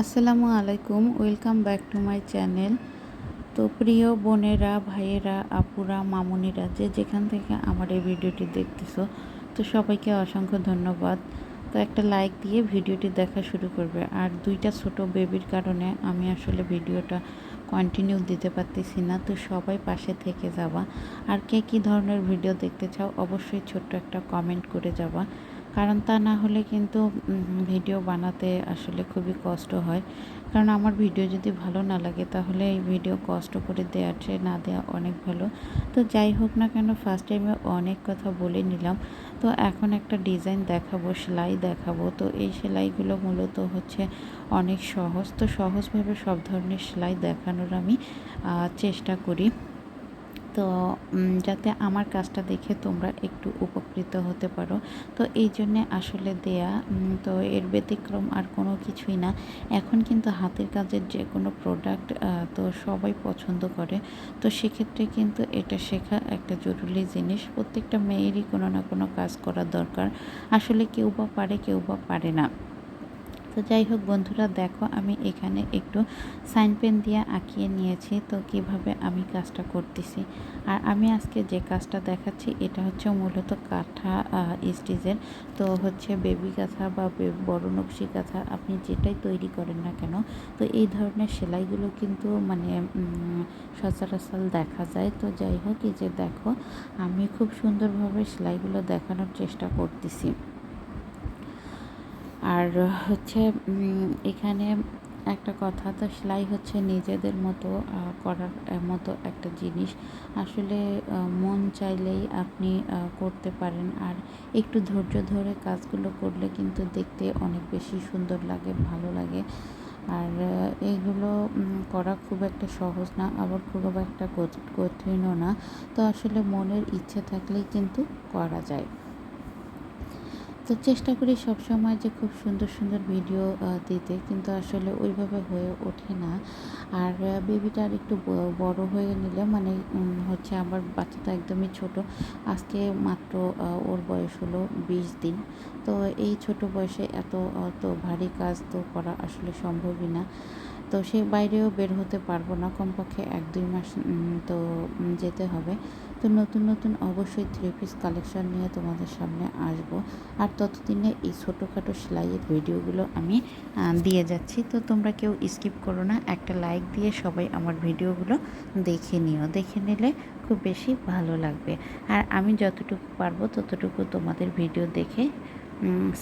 আসসালামু আলাইকুম, welcome back to my channel. তো প্রিয় বোনেরা, ভাইয়েরা, আপুরা, মামুনিরা, যে যেখান থেকে আমার এই ভিডিওটি দেখতেছো, তো সবাইকে অসংখ্য ধন্যবাদ। তো একটা লাইক দিয়ে ভিডিওটি দেখা শুরু করবে। আর দুইটা ছোট বেবির কারণে আমি আসলে ভিডিওটা কন্টিনিউ দিতে পারতেছি না। তো সবাই পাশে থেকে যাবা। আর কে কী ধরনের ভিডিও দেখতে চাও, অবশ্যই ছোট্ট একটা কমেন্ট করে যাবা। কারণ তা না হলে কিন্তু ভিডিও বানাতে আসলে খুবই কষ্ট হয়। কারণ আমার ভিডিও যদি ভালো না লাগে, তাহলে এই ভিডিও কষ্ট করে দেওয়ার চেয়ে না দেওয়া অনেক ভালো। তো যাই হোক না কেন ফার্স্ট টাইমে অনেক কথা বলে নিলাম। তো এখন একটা ডিজাইন দেখাবো, সেলাই দেখাবো। তো এই সেলাইগুলো মূলত হচ্ছে অনেক সহজ। তো সহজভাবে সব ধরনের সেলাই দেখানোর আমি চেষ্টা করি। তো যাতে আমার কাজটা দেখে তোমরা একটু উপকৃত হতে পারো। তো এই জন্যে আসলে দেয়া তো এর ব্যতিক্রম আর কোনো কিছুই না। এখন কিন্তু হাতের কাজের যে কোনো প্রোডাক্ট তো সবাই পছন্দ করে। তো সেক্ষেত্রে কিন্তু এটা শেখা একটা জরুরি জিনিস। প্রত্যেকটা মেয়েরই কোনো না কোনো কাজ করা দরকার। আসলে কেউ বা পারে, কেউ বা পারে না। তো যাই হোক বন্ধুরা, দেখো আমি এখানে একটু সাইন পেন দিয়ে আঁকিয়ে নিয়েছি তো কীভাবে আমি কাজটা করতেছি। আর আমি আজকে যে কাজটা দেখাচ্ছি, এটা হচ্ছে মূলত কাঁথা স্টিচের। তো হচ্ছে বেবি কাঁথা বা বড় নকশি কাঁথা আপনি যেটাই তৈরি করেন না কেন, তো এই ধরনের সেলাইগুলো কিন্তু মানে সচরাচর দেখা যায়। তো যাই হোক, এই যে দেখো, আমি খুব সুন্দরভাবে সেলাইগুলো দেখানোর চেষ্টা করতেছি। আর হচ্ছে এখানে একটা কথা, তো সেলাই হচ্ছে নিজেদের মতো করার মতো একটা জিনিস। আসলে মন চাইলেই আপনি করতে পারেন। আর একটু ধৈর্য ধরে কাজগুলো করলে কিন্তু দেখতে অনেক বেশি সুন্দর লাগে, ভালো লাগে। আর এইগুলো করা খুব একটা সহজ না, আবার খুব একটা কঠিনও না। তো আসলে মনের ইচ্ছে থাকলেই কিন্তু করা যায়। তো চেষ্টা করি সবসময় যে খুব সুন্দর সুন্দর ভিডিও দিতে। কিন্তু আসলে ওইভাবে হয়ে ওঠে না। আর বেবিটা আর একটু বড় হয়ে নিলে মানে হচ্ছে আমার বাচ্চাটা একদমই ছোট। আজকে মাত্র ওর বয়স হলো বিশ দিন। তো এই ছোট বয়সে এত তো ভারী কাজ তো করা আসলে সম্ভবই না। তো সে বাইরেও বের হতে পারব না। কমপক্ষে এক দুই মাস তো যেতে হবে। তো নতুন নতুন অবশ্যই থ্রি পিস কালেকশন নিয়ে তোমাদের সামনে আসব। আর ততদিনে এই ছোটোখাটো সেলাইয়ের ভিডিওগুলো আমি দিয়ে যাচ্ছি। তো তোমরা কেউ স্কিপ করো না। একটা লাইক দিয়ে সবাই আমার ভিডিওগুলো দেখে নিও। দেখে নিলে খুব বেশি ভালো লাগবে। আর আমি যতটুকু পারব ততটুকু তোমাদের ভিডিও দেখে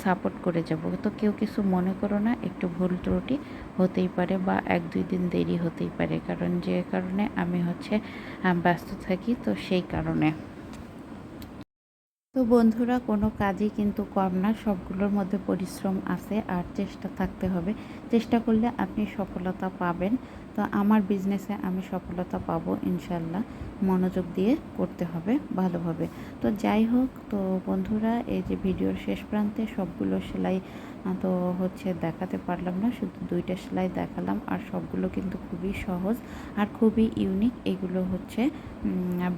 সাপোর্ট করে যাব। তো কেউ কিছু মনে করো না, একটু ভুল ত্রুটি হতেই পারে বা এক দুই দিন দেরি হতেই পারে। কারণ যে কারণে আমি হচ্ছে ব্যস্ত থাকি তো সেই কারণে। তো বন্ধুরা, কোনো কাজই কিন্তু কম না, সবগুলোর মধ্যে পরিশ্রম আছে আর চেষ্টা থাকতে হবে। চেষ্টা করলে আপনি সফলতা পাবেন। তো আমার বিজনেসে আমি সফলতা পাবো ইনশাল্লাহ। মনোযোগ দিয়ে করতে হবে ভালোভাবে। তো যাই হোক, তো বন্ধুরা, এই যে ভিডিওর শেষ প্রান্তে সবগুলো সেলাই তো হচ্ছে দেখাতে পারলাম না, শুধু দুইটা সেলাই দেখালাম আর সবগুলো কিন্তু খুবই সহজ আর খুবই ইউনিক এগুলো হচ্ছে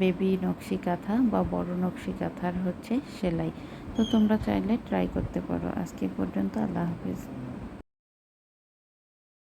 বেবি নকশি কাঁথা বা বড় নকশি কাঁথার হচ্ছে সেলাই। তো তোমরা চাইলে ট্রাই করতে পারো। আজকে পর্যন্ত আল্লাহ হাফিজ।